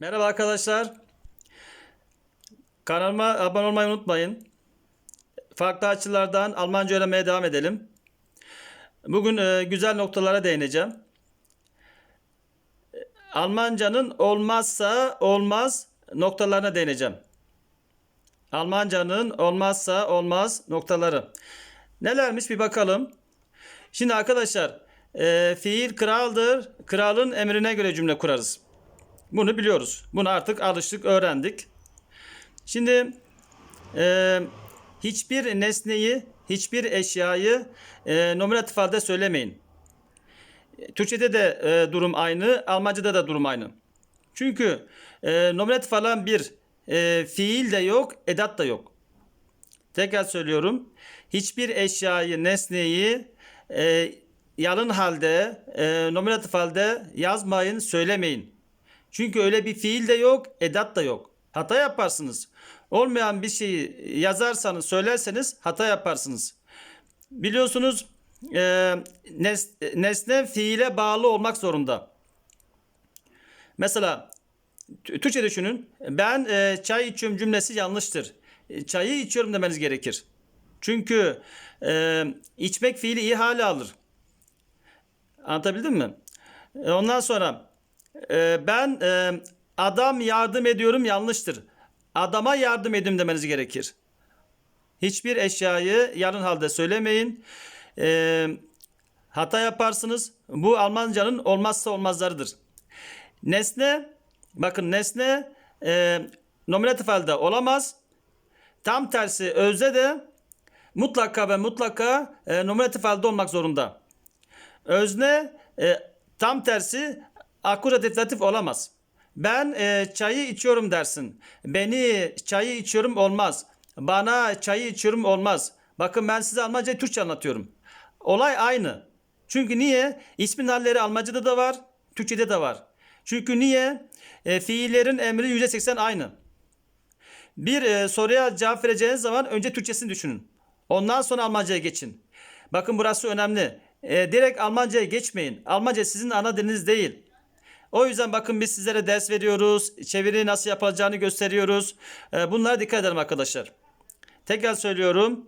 Merhaba arkadaşlar. Kanalıma abone olmayı unutmayın. Farklı açılardan Almanca öğrenmeye devam edelim. Bugün e, güzel noktalara değineceğim. Almancanın olmazsa olmaz noktalarına değineceğim. Almancanın olmazsa olmaz noktaları. Nelermiş bir bakalım. Şimdi arkadaşlar e, fiil kraldır. Kralın emrine göre cümle kurarız. Bunu biliyoruz. Bunu artık alıştık, öğrendik. Şimdi e, hiçbir nesneyi, hiçbir eşyayı e, nominatif halde söylemeyin. Türkçede de e, durum aynı, Almanca'da da durum aynı. Çünkü e, nominatif falan bir e, fiil de yok, edat da yok. Tekrar söylüyorum. Hiçbir eşyayı, nesneyi e, yalın halde, e, nominatif halde yazmayın, söylemeyin. Çünkü öyle bir fiil de yok, edat da yok. Hata yaparsınız. Olmayan bir şeyi yazarsanız, söylerseniz hata yaparsınız. Biliyorsunuz e, nes- nesne fiile bağlı olmak zorunda. Mesela Türkçe düşünün. Ben e, çay içiyorum cümlesi yanlıştır. E, çayı içiyorum demeniz gerekir. Çünkü e, içmek fiili iyi hale alır. Anlatabildim mi? E, ondan sonra e, ben e, adam yardım ediyorum yanlıştır. Adama yardım ediyorum demeniz gerekir. Hiçbir eşyayı yarın halde söylemeyin. E, hata yaparsınız. Bu Almancanın olmazsa olmazlarıdır. Nesne, bakın nesne e, nominatif halde olamaz. Tam tersi özde de mutlaka ve mutlaka e, nominatif halde olmak zorunda. Özne e, tam tersi akuzatifatif olamaz. Ben e, çayı içiyorum dersin. Beni çayı içiyorum olmaz. Bana çayı içiyorum olmaz. Bakın ben size Almanca Türkçe anlatıyorum. Olay aynı. Çünkü niye? İsmin halleri Almanca'da da var, Türkçe'de de var. Çünkü niye? E, fiillerin emri %80 aynı. Bir e, soruya cevap vereceğiniz zaman önce Türkçesini düşünün. Ondan sonra Almanca'ya geçin. Bakın burası önemli. E, direkt Almanca'ya geçmeyin. Almanca sizin ana diliniz değil. O yüzden bakın biz sizlere ders veriyoruz. Çeviri nasıl yapılacağını gösteriyoruz. E, bunlara dikkat edelim arkadaşlar. Tekrar söylüyorum.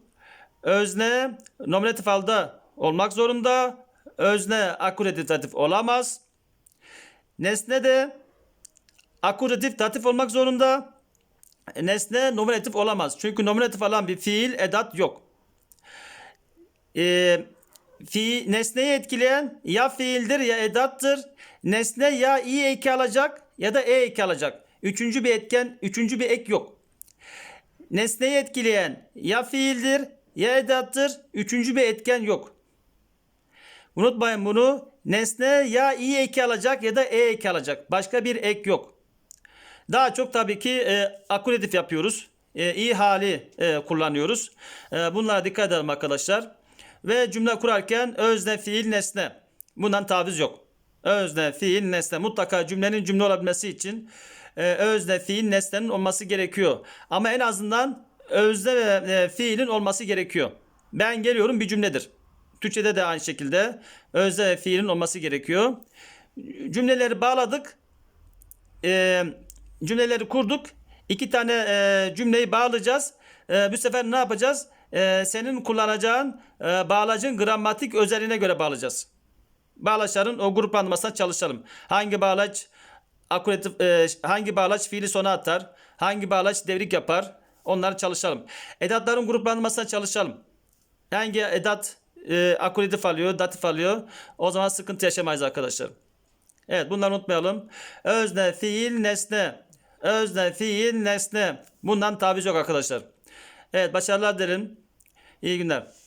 Özne nominatif halde olmak zorunda. Özne akuzatifatif olamaz. Nesne de akuzatif datif olmak zorunda. Nesne nominatif olamaz. Çünkü nominatif olan bir fiil, edat yok. Ee, fi, nesneyi etkileyen ya fiildir ya edattır. Nesne ya i eki alacak ya da e eki alacak. Üçüncü bir etken, üçüncü bir ek yok. Nesneyi etkileyen ya fiildir ya edattır. Üçüncü bir etken yok. Unutmayın bunu. Nesne ya i eki alacak ya da e eki alacak. Başka bir ek yok. Daha çok tabii ki e, akulatif yapıyoruz. E, iyi hali e, kullanıyoruz. E, bunlara dikkat edelim arkadaşlar. Ve cümle kurarken özne, fiil, nesne. Bundan taviz yok. Özne, fiil, nesne. Mutlaka cümlenin cümle olabilmesi için e, özne, fiil, nesnenin olması gerekiyor. Ama en azından özne ve e, fiilin olması gerekiyor. Ben geliyorum bir cümledir. Türkçede de aynı şekilde özne ve fiilin olması gerekiyor. Cümleleri bağladık. E, cümleleri kurduk. İki tane e, cümleyi bağlayacağız. E, bu sefer ne yapacağız? E, senin kullanacağın e, bağlacın gramatik özelliğine göre bağlayacağız. Bağlaçların o gruplanmasına çalışalım. Hangi bağlaç akuratif, e, hangi bağlaç fiili sona atar? Hangi bağlaç devrik yapar? Onları çalışalım. Edatların gruplanmasına çalışalım. Hangi edat e, akuratif alıyor, datif alıyor? O zaman sıkıntı yaşamayız arkadaşlar. Evet bunları unutmayalım. Özne, fiil, nesne. Özne, fiil, nesne. Bundan taviz yok arkadaşlar. Evet başarılar dilerim. İyi günler.